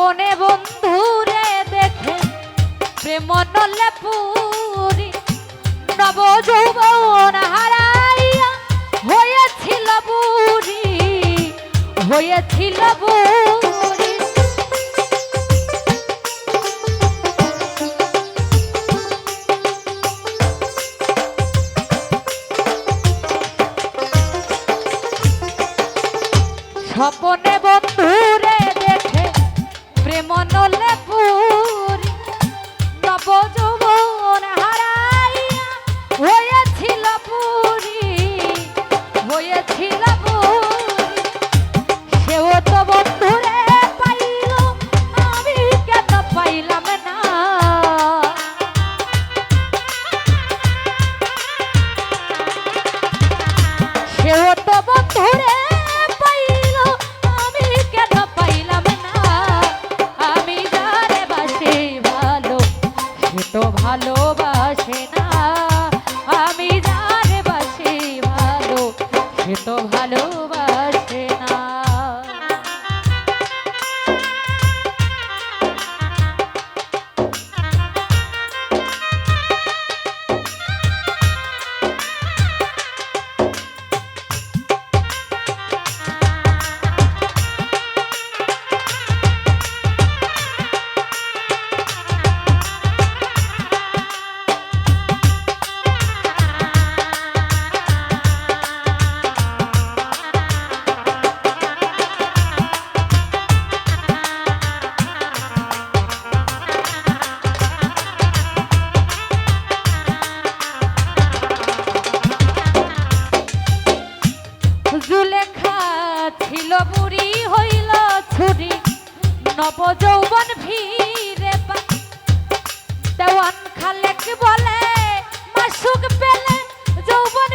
কোনে বন্ধুরে দেখে প্রেম নলে পুরি। নব যৌবন হারাইয়া হয়েছিল বুড়ি হয়েছিল বুড়ি। স্বপনে বন্ধুরে প্রেম নলে পুরি নব যৌবন হারাইয়া সে ছিল বুড়ি হইল ছুরি। নব যৌবন ভিড়ে দেওয়ান খালেক বলে মাসুক পেলে যৌবন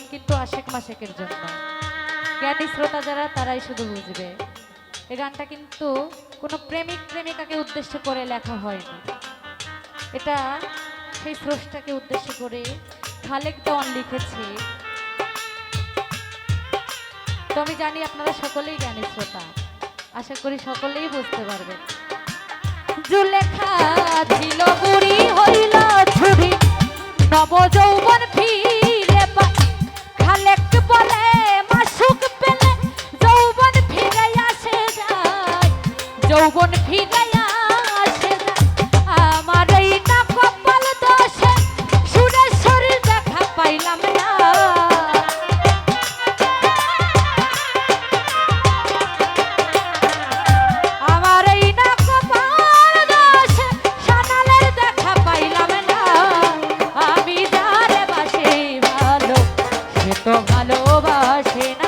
গান কিন্তু আশেক মাসেকের জন্য। জ্ঞানী শ্রোতা যারা, তারাই শুধু বুঝবে। এই গানটা কিন্তু কোনো প্রেমিক প্রেমিকাকে উদ্দেশ্য করে লেখা হয়নি। এটা সেই স্রষ্টাকে উদ্দেশ্য করে খালেক দেওয়ান লিখেছে। তো আমি জানি আপনারা সকলেই জ্ঞানী শ্রোতা। আশা করি সকলেই বুঝতে পারবেন। জুলেখা ছিল বুড়ি হইল ছুরি তো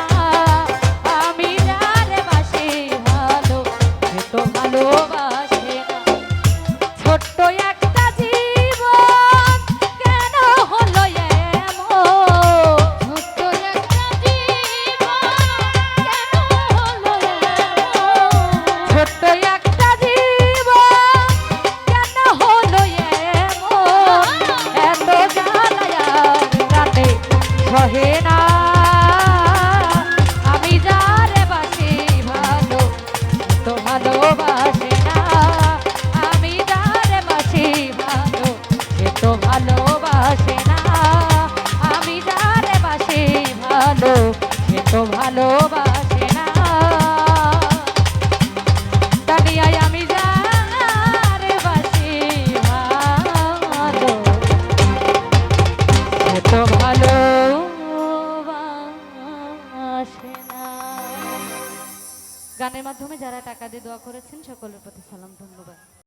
মাধ্যমে যারা টাকা দিয়ে দোয়া করেছেন সকলের প্রতি সালাম ধন্যবাদ।